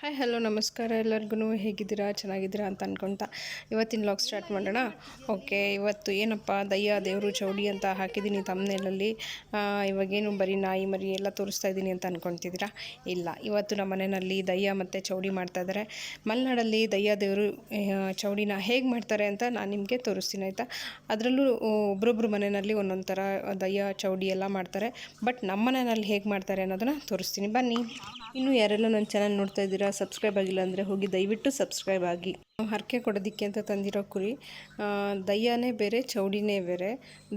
Hi hello ನಮಸ್ಕಾರ. ಎಲ್ಲರಿಗೂ ಹೇಗಿದ್ದೀರಾ? ಚೆನ್ನಾಗಿದ್ದೀರಾ ಅಂತ ಅಂದ್ಕೊಂತ ಇವತ್ತಿನ ಲಾಗ್ ಸ್ಟಾರ್ಟ್ ಮಾಡೋಣ. ಓಕೆ ಇವತ್ತು ಏನಪ್ಪ ದಯ್ಯ ದೇವರು ಚೌಡಿ ಅಂತ ಹಾಕಿದ್ದೀನಿ ತಮ್ಮನೇಲಲ್ಲಿ ಇವಾಗೇನು ಬರೀ ನಾಯಿ ಮರಿ ಎಲ್ಲ ತೋರಿಸ್ತಾ ಇದ್ದೀನಿ ಅಂತ ಅಂದ್ಕೊತಿದ್ದೀರಾ ಇಲ್ಲ, ಇವತ್ತು ನಮ್ಮ ಮನೆಯಲ್ಲಿ ದಯ್ಯ ಮತ್ತು ಚೌಡಿ ಮಾಡ್ತಾಯಿದ್ದಾರೆ ಮಲೆನಾಡಲ್ಲಿ ದಯ್ಯ ದೇವರು ಚೌಡಿನ ಹೇಗೆ ಮಾಡ್ತಾರೆ ಅಂತ ನಾನು ನಿಮಗೆ ತೋರಿಸ್ತೀನಿ, ಆಯಿತಾ? ಅದರಲ್ಲೂ ಒಬ್ರೊಬ್ರು ಮನೆಯಲ್ಲಿ ಒಂದೊಂದು ಥರ ದಯ್ಯ ಚೌಡಿ ಎಲ್ಲ ಮಾಡ್ತಾರೆ. ಬಟ್ ನಮ್ಮ ಮನೆಯಲ್ಲಿ ಹೇಗೆ ಮಾಡ್ತಾರೆ ಅನ್ನೋದನ್ನು ತೋರಿಸ್ತೀನಿ. ಬನ್ನಿ. ಇನ್ನು ಯಾರೆಲ್ಲ ನನ್ನ ಚೆನ್ನಾಗಿ ನೋಡ್ತಾ ಇದ್ದೀರಾ ಸಬ್ಸ್ಕ್ರೈಬ್ ಆಗಿಲ್ಲ ಅಂದರೆ ಹೋಗಿ ದಯವಿಟ್ಟು ಸಬ್ಸ್ಕ್ರೈಬ್ ಆಗಿ. ಹರಕೆ ಕೊಡೋದಕ್ಕೆ ಅಂತ ತಂದಿರೋ ಕುರಿ ದಯ್ಯನೇ ಬೇರೆ, ಚೌಡಿನೇ ಬೇರೆ.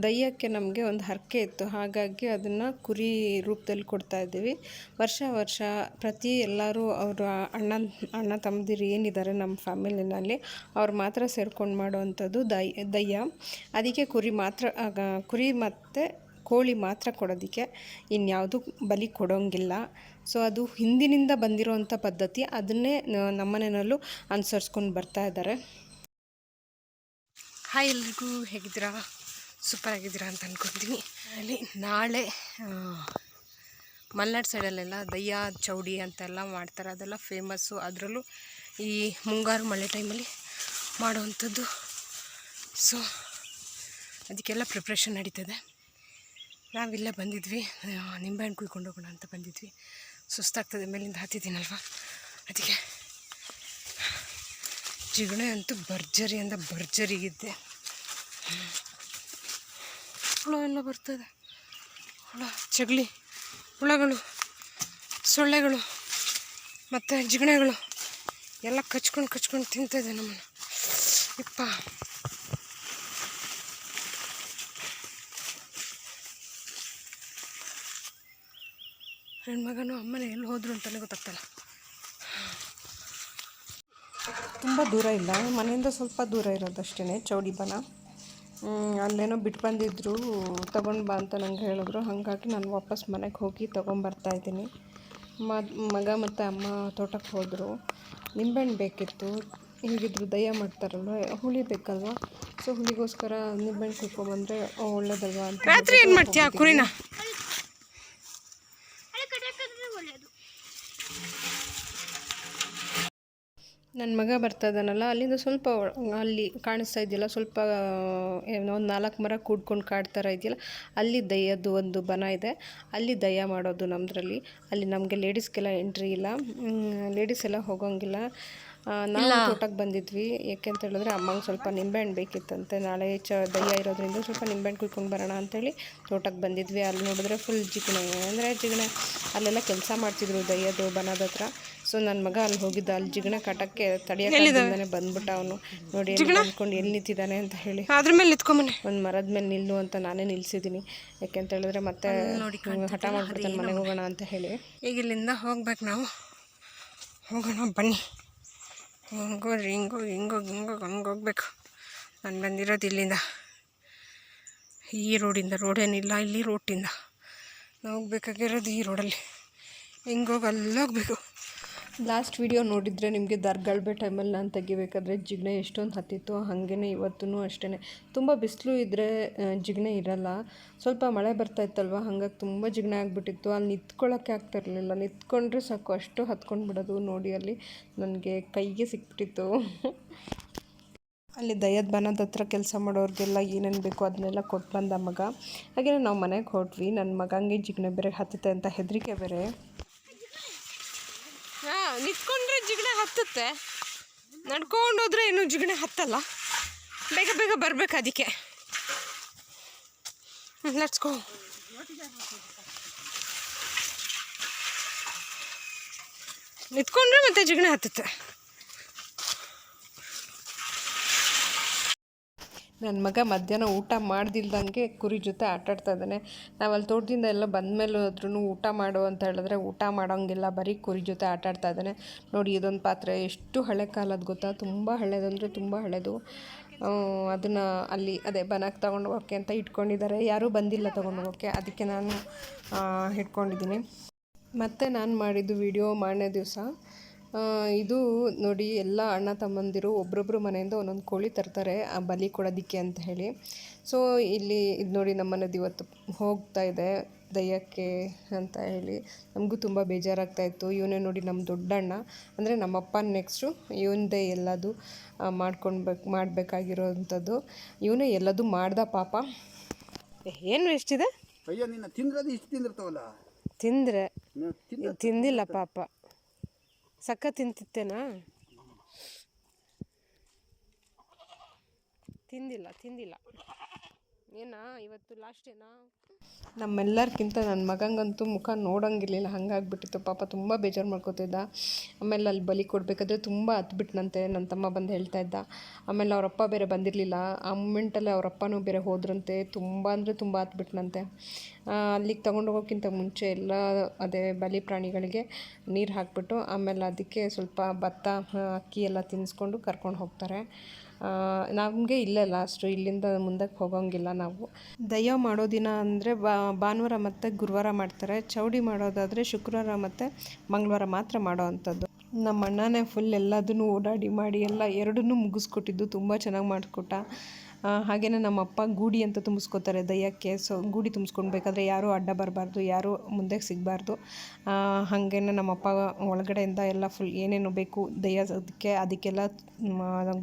ದಯ್ಯಕ್ಕೆ ನಮಗೆ ಒಂದು ಹರಕೆ ಇತ್ತು. ಹಾಗಾಗಿ ಅದನ್ನು ಕುರಿ ರೂಪದಲ್ಲಿ ಕೊಡ್ತಾ ಇದ್ದೀವಿ. ವರ್ಷ ವರ್ಷ ಪ್ರತಿ ಎಲ್ಲರೂ ಅವರು ಅಣ್ಣ ಅಣ್ಣ ತಮ್ಮದಿರು ಏನಿದ್ದಾರೆ ನಮ್ಮ ಫ್ಯಾಮಿಲಿನಲ್ಲಿ, ಅವ್ರು ಮಾತ್ರ ಸೇರ್ಕೊಂಡು ಮಾಡುವಂಥದ್ದು ದೈ ದಯ್ಯ. ಅದಕ್ಕೆ ಕುರಿ ಮಾತ್ರ ಕುರಿ ಮತ್ತು ಕೋಳಿ ಮಾತ್ರ ಕೊಡೋದಕ್ಕೆ ಇನ್ಯಾವುದು ಬಲಿ ಕೊಡೋಂಗಿಲ್ಲ. ಸೊ ಅದು ಹಿಂದಿನಿಂದ ಬಂದಿರೋವಂಥ ಪದ್ಧತಿ, ಅದನ್ನೇ ನಮ್ಮನೆಯಲ್ಲೂ ಅನುಸರಿಸ್ಕೊಂಡು ಬರ್ತಾ ಇದ್ದಾರೆ. ಹಾಯ್ ಎಲ್ರಿಗೂ, ಹೇಗಿದ್ದೀರಾ? ಸೂಪರ್ ಆಗಿದ್ದೀರಾ ಅಂತ ಅಂದ್ಕೊತೀನಿ ಅಲ್ಲಿ ನಾಳೆ ಮಲೆನಾಡು ಸೈಡಲ್ಲೆಲ್ಲ ದಯ್ಯ ಚೌಡಿ ಅಂತೆಲ್ಲ ಮಾಡ್ತಾರೆ. ಅದೆಲ್ಲ ಫೇಮಸ್ಸು. ಅದರಲ್ಲೂ ಈ ಮುಂಗಾರು ಮಳೆ ಟೈಮಲ್ಲಿ ಮಾಡುವಂಥದ್ದು. ಸೊ ಅದಕ್ಕೆಲ್ಲ ಪ್ರಿಪ್ರೇಷನ್ ನಡೀತದೆ. ನಾವಿಲ್ಲೇ ಬಂದಿದ್ವಿ. ನಿಂಬೆಹಣ್ಣು ಕುಯ್ಕೊಂಡು ಹೋಗೋಣ ಅಂತ ಬಂದಿದ್ವಿ. ಸುಸ್ತಾಗ್ತದೆ, ಮೇಲಿಂದ ಹತ್ತಿದ್ದೀನಲ್ವ? ಅದಕ್ಕೆ ಜಿಗಣೆ ಅಂತೂ ಭರ್ಜರಿ ಅಂತ ಭರ್ಜರಿಗಿದ್ದೆ ಹುಳ ಎಲ್ಲ ಬರ್ತದೆ. ಹುಳ ಚಗಳಿ ಹುಳಗಳು, ಸೊಳ್ಳೆಗಳು, ಮತ್ತು ಜಿಗಣೆಗಳು ಎಲ್ಲ ಕಚ್ಕೊಂಡು ಕಚ್ಕೊಂಡು ತಿಂತದೆ ನಮ್ಮನ್ನು. ಇಪ್ಪ ಹೆಣ್ಮಗನು ಅಮ್ಮನೇ ಎಲ್ಲಿ ಹೋದ್ರು ಅಂತಲೇ ಗೊತ್ತಾಗ್ತಲ್ಲ. ತುಂಬ ದೂರ ಇಲ್ಲ. ಮನೆಯಿಂದ ಸ್ವಲ್ಪ ದೂರ ಇರೋದಷ್ಟೇ ಚೌಡಿ ಬನ. ಹ್ಮ್, ಅಲ್ಲೇನೋ ಬಿಟ್ಟು ಬಂದಿದ್ದರು ತಗೊಂಡು ಬಾ ಅಂತ ನಂಗೆ ಹೇಳಿದ್ರು. ಹಾಗಾಗಿ ನಾನು ವಾಪಸ್ ಮನೆಗೆ ಹೋಗಿ ತೊಗೊಂಬರ್ತಾ ಇದ್ದೀನಿ. ಮಗ ಮತ್ತು ಅಮ್ಮ ತೋಟಕ್ಕೆ ಹೋದರು. ನಿಂಬೆಹಣ್ಣು ಬೇಕಿತ್ತು. ಹೀಗಿದ್ರು ದಯ ಮಾಡ್ತಾರಲ್ವ? ಹುಳಿ ಬೇಕಲ್ವ? ಸೊ ಹುಳಿಗೋಸ್ಕರ ನಿಂಬೆಹಣ್ಣು ಕುಯ್ಕೊಂಬಂದರೆ ಒಳ್ಳೇದಲ್ವಾ ಅಂತ ರಾತ್ರಿ ಏನು ಮಾಡ್ತೀಯಾ ಕುರಿನ? ನನ್ನ ಮಗ ಬರ್ತಾ ಇದ್ದಾನಲ್ಲ, ಅಲ್ಲಿಂದ ಸ್ವಲ್ಪ ಅಲ್ಲಿ ಕಾಣಿಸ್ತಾ ಇದೆಯಲ್ಲ, ಸ್ವಲ್ಪ ಒಂದು ನಾಲ್ಕು ಮರ ಕೂಡ್ಕೊಂಡು ಕಾಡ್ತಾರ ಇದೆಯಲ್ಲ, ಅಲ್ಲಿ ದಯ್ಯದ್ದು ಒಂದು ಬನ ಇದೆ. ಅಲ್ಲಿ ದಯ ಮಾಡೋದು ನಮ್ಮದ್ರಲ್ಲಿ ಅಲ್ಲಿ ನಮಗೆ ಲೇಡೀಸ್ಗೆಲ್ಲ ಎಂಟ್ರಿ ಇಲ್ಲ. ಲೇಡೀಸ್ ಎಲ್ಲ ಹೋಗೋಂಗಿಲ್ಲ. ನಾವು ತೋಟಕ್ಕೆ ಬಂದಿದ್ವಿ. ಯಾಕೆ ಅಂತ ಹೇಳಿದ್ರೆ ಅಮ್ಮಂಗೆ ಸ್ವಲ್ಪ ನಿಂಬೆಹಣ್ಣು ಬೇಕಿತ್ತಂತೆ. ನಾಳೆ ಚ ದಯ್ಯ ಇರೋದ್ರಿಂದ ಸ್ವಲ್ಪ ನಿಂಬೆಹಣ್ಣು ಕುಯ್ಕೊಂಡು ಬರೋಣ ಅಂತೇಳಿ ತೋಟಕ್ಕೆ ಬಂದಿದ್ವಿ. ಅಲ್ಲಿ ನೋಡಿದ್ರೆ ಫುಲ್ ಜಿಗಣೆ. ಅಂದರೆ ಜಿಗಣೆ ಅಲ್ಲೆಲ್ಲ ಕೆಲಸ ಮಾಡ್ತಿದ್ರು ದಯ್ಯದು ಬನದ ಹತ್ರ. ಸೊ ನನ್ನ ಮಗ ಅಲ್ಲಿ ಹೋಗಿದ್ದ. ಅಲ್ಲಿ ಜಿಗಣೆ ಕಾಟಕ್ಕೆ ತಡಿಯೋಕ್ಕಾಗ್ದಿಂದಾನೆ ಬಂದ್ಬಿಟ್ಟ ಅವನು. ನೋಡಿ ಅಂದ್ಕೊಂಡು ಎಲ್ಲಿ ನಿಂತಿದ್ದಾನೆ ಅಂತ ಹೇಳಿ. ಅದ್ರ ಮೇಲೆ ನಿಂತ್ಕೊಂಬನೆ ಒಂದು ಮರದ ಮೇಲೆ ನಿಲ್ಲು ಅಂತ ನಾನೇ ನಿಲ್ಸಿದ್ದೀನಿ. ಯಾಕೆ ಅಂತ ಹೇಳಿದ್ರೆ ಮತ್ತೆ ಹಠ ಮಾಡ್ಬಿಡ್ತಾನೆ ಮನೆಗೆ ಹೋಗೋಣ ಅಂತ ಹೇಳಿ. ಈಗ ಇಲ್ಲಿಂದ ಹೋಗ್ಬೇಕು ನಾವು. ಹೋಗೋಣ ಬನ್ನಿ. ಹಿಂಗೋರಿ ಹಿಂಗೋಗಿ ಹಿಂಗೋಗಿ ಹಿಂಗೋಗಿ ಹಂಗೋಗ್ಬೇಕು ನಾನು ಬಂದಿರೋದು ಇಲ್ಲಿಂದ. ಈ ರೋಡಿಂದ ರೋಡೇನಿಲ್ಲ ಇಲ್ಲಿ ರೋಟಿಂದ ನಾವು ಹೋಗ್ಬೇಕಾಗಿರೋದು ಈ ರೋಡಲ್ಲಿ ಹಿಂಗೋಗಿ ಅಲ್ಲಿ ಹೋಗ್ಬೇಕು. ಲಾಸ್ಟ್ ವಿಡಿಯೋ ನೋಡಿದರೆ ನಿಮಗೆ ದರ್ಗಳ್ಬೆ ಟೈಮಲ್ಲಿ ನಾನು ತೆಗಿಬೇಕಾದ್ರೆ ಜಿಗಣೆ ಎಷ್ಟೊಂದು ಹತ್ತಿತ್ತು ಹಾಗೇ ಇವತ್ತೂ ಅಷ್ಟೇ ತುಂಬ ಬಿಸಿಲು ಇದ್ದರೆ ಜಿಗಣೆ ಇರಲ್ಲ. ಸ್ವಲ್ಪ ಮಳೆ ಬರ್ತಾ ಇತ್ತಲ್ವ, ಹಾಗಾಗಿ ತುಂಬ ಜಿಗಣೆ ಆಗಿಬಿಟ್ಟಿತ್ತು. ಅಲ್ಲಿ ನಿಂತ್ಕೊಳ್ಳೋಕ್ಕೆ ಆಗ್ತಾ ಇರಲಿಲ್ಲ. ನಿಂತ್ಕೊಂಡ್ರೆ ಸಾಕು, ಅಷ್ಟು ಹತ್ಕೊಂಡು ಬಿಡೋದು ನೋಡಿ ಅಲ್ಲಿ ನನಗೆ ಕೈಗೆ ಸಿಕ್ಬಿಟ್ಟಿತ್ತು. ಅಲ್ಲಿ ದಯದ ಬನದ ಹತ್ರ ಕೆಲಸ ಮಾಡೋರಿಗೆಲ್ಲ ಏನೇನು ಬೇಕು ಅದನ್ನೆಲ್ಲ ಕೊಟ್ಟು ಬಂದ ಮಗ. ಹಾಗೆ ನಾವು ಮನೆಗೆ ಹೊರಟ್ವಿ ನನ್ನ ಮಗಂಗೆ ಜಿಗಣೆ ಬೇರೆ ಹತ್ತುತ್ತೆ ಅಂತ ಹೆದರಿಕೆ ಬೇರೆ. ನಿಂತ್ಕೊಂಡ್ರೆ ಜಿಗಣೆ ಹತ್ತುತ್ತೆ. ನಡ್ಕೊಂಡೋದ್ರೆ ಏನು ಜಿಗಣೆ ಹತ್ತಲ್ಲ. ಬೇಗ ಬೇಗ ಬರ್ಬೇಕು ಅದಕ್ಕೆ. ಲೆಟ್ಸ್ ಗೋ ನಿಂತ್ಕೊಂಡ್ರೆ ಮತ್ತೆ ಜಿಗಣೆ ಹತ್ತುತ್ತೆ. ನನ್ನ ಮಗ ಮಧ್ಯಾಹ್ನ ಊಟ ಮಾಡ್ದಿಲ್ದಂಗೆ ಕುರಿ ಜೊತೆ ಆಟಾಡ್ತಾ ಇದ್ದಾನೆ. ಅಲ್ಲಿ ತೋಟದಿಂದ ಎಲ್ಲ ಬಂದಮೇಲೆ ಹೋದ್ರೂ ಊಟ ಮಾಡು ಅಂತ ಹೇಳಿದ್ರೆ ಊಟ ಮಾಡೋಂಗಿಲ್ಲ, ಬರೀ ಕುರಿ ಜೊತೆ ಆಟಾಡ್ತಾ ಇದ್ದಾನೆ. ನೋಡಿ ಇದೊಂದು ಪಾತ್ರೆ, ಎಷ್ಟು ಹಳೆ ಕಾಲದ ಗೊತ್ತಾ? ತುಂಬ ಹಳೇದಂದರೆ ತುಂಬ ಹಳೇದು. ಅದನ್ನು ಅಲ್ಲಿ, ಅದೇ ಬನಕ್ಕೆ ತೊಗೊಂಡು ಹೋಗೋಕ್ಕೆ ಅಂತ ಇಟ್ಕೊಂಡಿದ್ದಾರೆ. ಯಾರೂ ಬಂದಿಲ್ಲ ತೊಗೊಂಡು ಹೋಗೋಕ್ಕೆ ಅದಕ್ಕೆ ನಾನು ಇಟ್ಕೊಂಡಿದ್ದೀನಿ ಮತ್ತು ನಾನು ಮಾಡಿದ್ದು ವಿಡಿಯೋ ಮಾರನೇ ದಿವಸ. ಇದು ನೋಡಿ ಎಲ್ಲ ಅಣ್ಣ ತಮ್ಮಂದಿರು ಒಬ್ರೊಬ್ರು ಮನೆಯಿಂದ ಒಂದೊಂದು ಕೋಳಿ ತರ್ತಾರೆ ಆ ಬಲಿ ಕೊಡೋದಿಕ್ಕೆ ಅಂತ ಹೇಳಿ. ಸೊ ಇಲ್ಲಿ ಇದು ನೋಡಿ ನಮ್ಮ ಮನೆದು ಇವತ್ತು ಹೋಗ್ತಾ ಇದೆ ದಯ್ಯಕ್ಕೆ ಅಂತ ಹೇಳಿ. ನಮಗೂ ತುಂಬ ಬೇಜಾರಾಗ್ತಾ ಇತ್ತು. ಇವನೇ ನೋಡಿ ನಮ್ಮ ದೊಡ್ಡಣ್ಣ. ಅಂದರೆ ನಮ್ಮಪ್ಪ ನೆಕ್ಸ್ಟು ಇವನದೇ ಎಲ್ಲದು ಮಾಡ್ಕೊಳ್ಬೇಕು ಮಾಡಬೇಕಾಗಿರೋವಂಥದ್ದು ಇವನೇ ಎಲ್ಲದು ಮಾಡ್ದ ಪಾಪ. ಏನು ಎಷ್ಟಿದೆ ಅಯ್ಯೋ ನಿನ್ನ ತಿಂದ್ರದು ಇಷ್ಟು ತಿಂದಿರ್ತಾವಲ್ಲ? ತಿಂದರೆ ತಿಂದಿಲ್ಲ ಪಾಪ. ಸಕ್ಕ ತಿಂತಿತ್ತೇನಾ? ತಿಂದಿಲ್ಲ ತಿಂದಿಲ್ಲ. ಏನಾ ಇವತ್ತು ಲಾಸ್ಟ್ ಏನಾ ನಮ್ಮೆಲ್ಲರಿಗಿಂತ ನನ್ನ ಮಗಂಗಂತೂ ಮುಖ ನೋಡೋಂಗಿರ್ಲಿಲ್ಲ, ಹಂಗಾಗ್ಬಿಟ್ಟಿತ್ತು. ಪಾಪ ತುಂಬ ಬೇಜಾರು ಮಾಡ್ಕೋತಿದ್ದ. ಆಮೇಲೆ ಅಲ್ಲಿ ಬಲಿ ಕೊಡಬೇಕಾದ್ರೆ ತುಂಬ ಹತ್ಬಿಟ್ನಂತೆ ನನ್ನ ತಮ್ಮ ಬಂದು ಹೇಳ್ತಾ ಇದ್ದ. ಆಮೇಲೆ ಅವರಪ್ಪ ಬೇರೆ ಬಂದಿರಲಿಲ್ಲ. ಆ ಮೂಮೆಂಟಲ್ಲಿ ಅವರಪ್ಪನೂ ಬೇರೆ ಹೋದ್ರಂತೆ. ತುಂಬ ಅಂದರೆ ತುಂಬ ಹತ್ಬಿಟ್ನಂತೆ ಅಲ್ಲಿಗೆ ತೊಗೊಂಡೋಗೋಕ್ಕಿಂತ ಮುಂಚೆ ಎಲ್ಲ ಅದೇ ಬಲಿ ಪ್ರಾಣಿಗಳಿಗೆ ನೀರು ಹಾಕ್ಬಿಟ್ಟು, ಆಮೇಲೆ ಅದಕ್ಕೆ ಸ್ವಲ್ಪ ಭತ್ತ ಅಕ್ಕಿ ಎಲ್ಲ ತಿನ್ನಿಸ್ಕೊಂಡು ಕರ್ಕೊಂಡು ಹೋಗ್ತಾರೆ. ನಮಗೆ ಇಲ್ಲ ಲಾಸ್ಟು ಇಲ್ಲಿಂದ ಮುಂದಕ್ಕೆ ಹೋಗೋಂಗಿಲ್ಲ ನಾವು. ದಯ ಮಾಡೋ ದಿನ ಅಂದರೆ ಭಾನುವಾರ ಮತ್ತು ಗುರುವಾರ ಮಾಡ್ತಾರೆ. ಚೌಡಿ ಮಾಡೋದಾದರೆ ಶುಕ್ರವಾರ ಮತ್ತು ಮಂಗಳವಾರ ಮಾತ್ರ ಮಾಡೋ ಅಂಥದ್ದು. ನಮ್ಮ ಅಣ್ಣನೇ ಫುಲ್ ಎಲ್ಲದನ್ನು ಓಡಾಡಿ ಮಾಡಿ ಎಲ್ಲ ಎರಡನ್ನೂ ಮುಗಿಸ್ಕೊಟ್ಟಿದ್ದು. ತುಂಬ ಚೆನ್ನಾಗಿ ಮಾಡಿಕೊಟ್ಟ. ಹಾಗೆಯೇ ನಮ್ಮಪ್ಪ ಗೂಡಿ ಅಂತ ತುಂಬಿಸ್ಕೊತಾರೆ ದಯ್ಯಕ್ಕೆ ಸೊ ಗೂಡಿ ತುಂಬಿಸ್ಕೊಳ್ಬೇಕಾದ್ರೆ ಯಾರೂ ಅಡ್ಡ ಬರಬಾರ್ದು, ಯಾರೂ ಮುಂದೆ ಸಿಗಬಾರ್ದು. ಹಾಗೇನೆ ನಮ್ಮಪ್ಪ ಒಳಗಡೆಯಿಂದ ಎಲ್ಲ ಫುಲ್ ಏನೇನು ಬೇಕು ದಯ್ಯ ಅದಕ್ಕೆ, ಅದಕ್ಕೆಲ್ಲ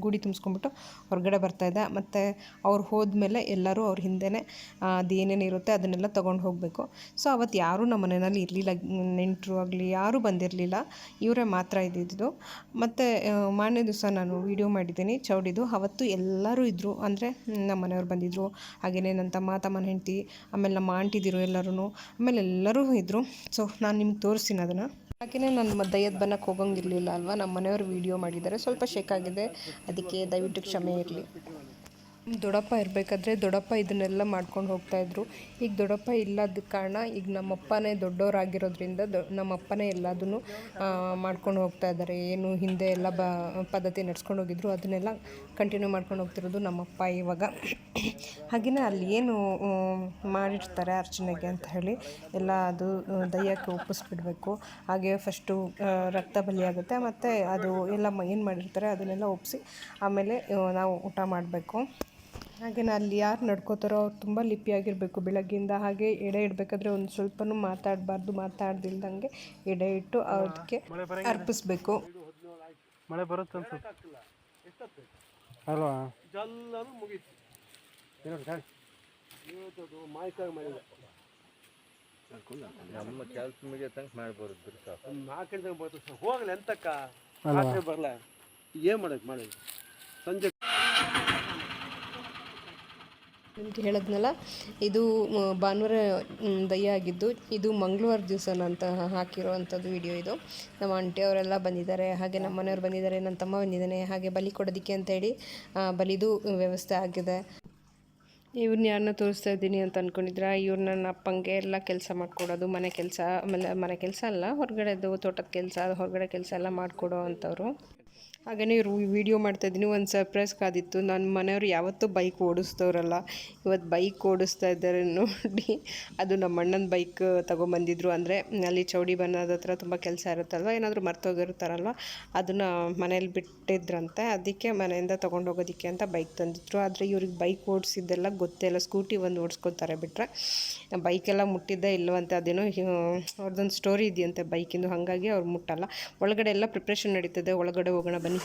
ಗೂಡಿ ತುಂಬಿಸ್ಕೊಂಡ್ಬಿಟ್ಟು ಹೊರಗಡೆ ಬರ್ತಾಯಿದ್ದೆ ಮತ್ತು ಅವ್ರು ಹೋದ್ಮೇಲೆ ಎಲ್ಲರೂ ಅವ್ರ ಹಿಂದೆನೇ ಅದು ಏನೇನು ಇರುತ್ತೆ ಅದನ್ನೆಲ್ಲ ತೊಗೊಂಡು ಹೋಗಬೇಕು. ಸೊ ಅವತ್ತು ಯಾರೂ ನಮ್ಮ ಮನೆಯಲ್ಲಿ ಇರಲಿಲ್ಲ, ನೆಂಟರು ಆಗಲಿ, ಯಾರೂ ಬಂದಿರಲಿಲ್ಲ. ಇವರೇ ಮಾತ್ರ ಇದ್ದಿದ್ದು. ಮತ್ತು ಮಾನ್ಯ ದಿವಸ ನಾನು ವೀಡಿಯೋ ಮಾಡಿದ್ದೀನಿ, ಚೌಡಿದು. ಅವತ್ತು ಎಲ್ಲರೂ ಇದ್ದರು ಅಂದರೆ ನಮ್ಮ ಮನೆಯವ್ರು ಬಂದಿದ್ದರು ಹಾಗೆಯೇ ನನ್ನ ತಮ್ಮ, ತಮ್ಮನ ಹೆಂಡತಿ, ಆಮೇಲೆ ನಮ್ಮ ಆಂಟಿದಿರು ಎಲ್ಲರೂ ಆಮೇಲೆ ಎಲ್ಲರೂ ಇದ್ದರು ಸೊ ನಾನು ನಿಮ್ಗೆ ತೋರಿಸ್ತೀನಿ ಅದನ್ನು. ಹಾಗೆಯೇ ನನ್ನ ದಯದ ಬನ್ನಕ್ಕೆ ಹೋಗೋಂಗಿರಲಿಲ್ಲ ಅಲ್ವಾ? ನಮ್ಮ ಮನೆಯವರು ವೀಡಿಯೋ ಮಾಡಿದ್ದಾರೆ. ಸ್ವಲ್ಪ ಶೇಕ್ ಆಗಿದೆ. ಅದಕ್ಕೆ ದಯವಿಟ್ಟು ಕ್ಷಮೆ ಇರಲಿ. ದೊಡ್ಡಪ್ಪ ಇರಬೇಕಾದ್ರೆ ದೊಡ್ಡಪ್ಪ ಇದನ್ನೆಲ್ಲ ಮಾಡ್ಕೊಂಡು ಹೋಗ್ತಾಯಿದ್ರು ಈಗ ದೊಡ್ಡಪ್ಪ ಇಲ್ಲದ ಕಾರಣ ಈಗ ನಮ್ಮಪ್ಪನೇ ದೊಡ್ಡವರಾಗಿರೋದ್ರಿಂದ ದೊ, ನಮ್ಮಪ್ಪನೇ ಎಲ್ಲದನ್ನು ಮಾಡ್ಕೊಂಡು ಹೋಗ್ತಾ ಇದ್ದಾರೆ. ಏನು ಹಿಂದೆ ಎಲ್ಲ ಬ, ಪದ್ಧತಿ ನಡ್ಸ್ಕೊಂಡು ಹೋಗಿದ್ರು. ಅದನ್ನೆಲ್ಲ ಕಂಟಿನ್ಯೂ ಮಾಡ್ಕೊಂಡು ಹೋಗ್ತಿರೋದು ನಮ್ಮಪ್ಪ ಇವಾಗ. ಹಾಗೆಯೇ ಅಲ್ಲಿ ಏನು ಮಾಡಿರ್ತಾರೆ ಅರ್ಚನೆಗೆ ಅಂತ ಹೇಳಿ. ಎಲ್ಲ ಅದು ದಯ್ಯಕ್ಕೆ ಒಪ್ಪಿಸ್ಬಿಡ್ಬೇಕು. ಹಾಗೆ ಫಸ್ಟು ರಕ್ತ ಬಲಿ ಆಗುತ್ತೆ. ಮತ್ತು ಅದು ಎಲ್ಲ ಏನು ಮಾಡಿರ್ತಾರೆ ಅದನ್ನೆಲ್ಲ ಒಪ್ಪಿಸಿ ಆಮೇಲೆ ನಾವು ಊಟ ಮಾಡಬೇಕು. ಹಾಗೆ ಅಲ್ಲಿ ಯಾರು ನಡ್ಕೋತಾರೋ ಅವ್ರು ತುಂಬ ಲಿಪಿಯಾಗಿರಬೇಕು. ಬೆಳಗ್ಗೆಯಿಂದ ಹಾಗೆ ಎಡೆ ಇಡಬೇಕಾದ್ರೆ ಒಂದು ಸ್ವಲ್ಪನೂ ಮಾತಾಡಬಾರ್ದು ಮಾತಾಡ್ದಿಲ್ದಂಗೆ ಎಡೆ ಇಟ್ಟು ಅದಕ್ಕೆ ಅರ್ಪಿಸ್ಬೇಕು. ಮಳೆ ಬರುತ್ತೆ ಅನ್ಸುತ್ತೆ. ಅಲ್ವಾ? ಎಲ್ಲರೂ ಮುಗೀತು. ನಮ್ಮ ಕೆಲಸ ಮುಗಿಯತಂಕ ಮಾಡ್ಬೋದು ಬಿಡ್ತಾವ ಒಂದು ನಾಲ್ಕು ಗಂಟೆಗೆ ಬರ್ತಾರೆ ಸರ್. ಹೋಗಲಿ ಎಂತಕ್ಕ? ರಾತ್ರಿ ಬರಲ್ಲ ಏನು ಮಾಡೋದು ಮಾಡಿ ಸಂಜೆ ನಿಮ್ಗೆ ಹೇಳಿದ್ನಲ್ಲ, ಇದು ಭಾನುವಾರ ದಯ್ಯ ಆಗಿದ್ದು, ಇದು ಮಂಗಳವಾರ ದಿವಸ ಹಾಕಿರೋ ಅಂಥದ್ದು ವಿಡಿಯೋ ಇದು. ನಮ್ಮ ಆಂಟಿ ಅವರೆಲ್ಲ ಬಂದಿದ್ದಾರೆ, ಹಾಗೆ ನಮ್ಮ ಮನೆಯವ್ರು ಬಂದಿದ್ದಾರೆ, ನನ್ನ ತಮ್ಮ ಬಂದಿದ್ದಾನೆ, ಹಾಗೆ ಬಲಿ ಕೊಡೋದಕ್ಕೆ ಅಂತೇಳಿ ಬಲಿದು ವ್ಯವಸ್ಥೆ ಆಗಿದೆ. ಇವ್ರನ್ನ ಯಾರನ್ನ ತೋರಿಸ್ತಾ ಇದ್ದೀನಿ ಅಂತ ಅಂದ್ಕೊಂಡಿದ್ರ ಇವ್ರು ನನ್ನ ಅಪ್ಪಂಗೆ ಎಲ್ಲ ಕೆಲಸ ಮಾಡಿಕೊಡೋದು, ಮನೆ ಕೆಲಸ ಆಮೇಲೆ ಮನೆ ಕೆಲಸ ಅಲ್ಲ, ಹೊರಗಡೆದು, ತೋಟದ ಕೆಲಸ, ಹೊರಗಡೆ ಕೆಲಸ ಎಲ್ಲ ಮಾಡಿಕೊಡೋ ಅಂಥವ್ರು. ಹಾಗೆಯೇ ವಿಡಿಯೋ ಮಾಡ್ತಾಯಿದ್ದೀನಿ ಒಂದು ಸರ್ಪ್ರೈಸ್ ಕಾದಿತ್ತು. ನನ್ನ ಮನೆಯವರು ಯಾವತ್ತೂ ಬೈಕ್ ಓಡಿಸ್ತವ್ರಲ್ಲ ಇವತ್ತು ಬೈಕ್ ಓಡಿಸ್ತಾ ಇದ್ದಾರೆ ನೋಡಿ. ಅದು ನಮ್ಮ ಅಣ್ಣನ ಬೈಕ್ ತೊಗೊಂಬಂದಿದ್ರು. ಅಂದರೆ ಅಲ್ಲಿ ಚೌಡಿ ಬನ್ನದ ಹತ್ರ ತುಂಬ ಕೆಲಸ ಇರುತ್ತಲ್ವ? ಏನಾದರೂ ಮರ್ತೋಗಿರ್ತಾರಲ್ವ? ಅದನ್ನು ಮನೇಲಿ ಬಿಟ್ಟಿದ್ರಂತೆ. ಅದಕ್ಕೆ ಮನೆಯಿಂದ ತೊಗೊಂಡೋಗೋದಕ್ಕೆ ಅಂತ ಬೈಕ್ ತಂದಿದ್ರು. ಆದರೆ ಇವ್ರಿಗೆ ಬೈಕ್ ಓಡಿಸಿದ್ದೆಲ್ಲ ಗೊತ್ತೇ ಇಲ್ಲ. ಸ್ಕೂಟಿ ಒಂದು ಓಡಿಸ್ಕೊತಾರೆ ಬಿಟ್ಟರೆ ಬೈಕೆಲ್ಲ ಮುಟ್ಟಿದ್ದೇ ಇಲ್ಲವಂತೆ ಅದೇನೋ ಅವ್ರದ್ದೊಂದು ಸ್ಟೋರಿ ಇದೆಯಂತೆ ಬೈಕಿಂದು ಹಾಗಾಗಿ ಅವ್ರು ಮುಟ್ಟಲ್ಲ. ಒಳಗಡೆ ಎಲ್ಲ ಪ್ರಿಪ್ರೇಷನ್ ನಡೀತದೆ. ಒಳಗಡೆ ಹೋಗೋಣ, ಬನ್ನಿ.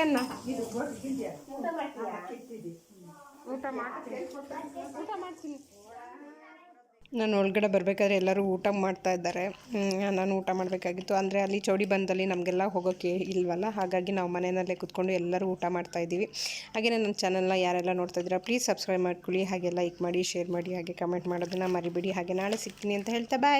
ಏನ? ಊಟ ಮಾಡ್ತೀನಿ. ಊಟ ಮಾಡ್ತೀನಿ. ನಾನು ಒಳಗಡೆ ಬರಬೇಕಾದ್ರೆ ಎಲ್ಲರೂ ಊಟ ಮಾಡ್ತಾ ಇದ್ದಾರೆ. ನಾನು ಊಟ ಮಾಡಬೇಕಾಗಿತ್ತು. ಅಂದರೆ ಅಲ್ಲಿ ಚೌಡಿ ಬಂದಲ್ಲಿ ನಮಗೆಲ್ಲ ಹೋಗೋಕ್ಕೆ ಇಲ್ವಲ್ಲ? ಹಾಗಾಗಿ ನಾವು ಮನೆಯಲ್ಲೇ ಕೂತ್ಕೊಂಡು ಎಲ್ಲರೂ ಊಟ ಮಾಡ್ತಾ ಇದ್ದೀವಿ. ಹಾಗೆಯೇ ನನ್ನ ಚಾನಲ್ನ ಯಾರೆಲ್ಲ ನೋಡ್ತಾ ಇದ್ದೀರಾ ಪ್ಲೀಸ್ ಸಬ್ಸ್ಕ್ರೈಬ್ ಮಾಡ್ಕೊಳ್ಳಿ. ಹಾಗೆ ಲೈಕ್ ಮಾಡಿ ಶೇರ್ ಮಾಡಿ ಹಾಗೆ ಕಮೆಂಟ್ ಮಾಡೋದನ್ನು ಮರಿಬೇಡಿ. ಹಾಗೆ ನಾಳೆ ಸಿಗ್ತೀನಿ ಅಂತ ಹೇಳ್ತಾ ಬಾಯ್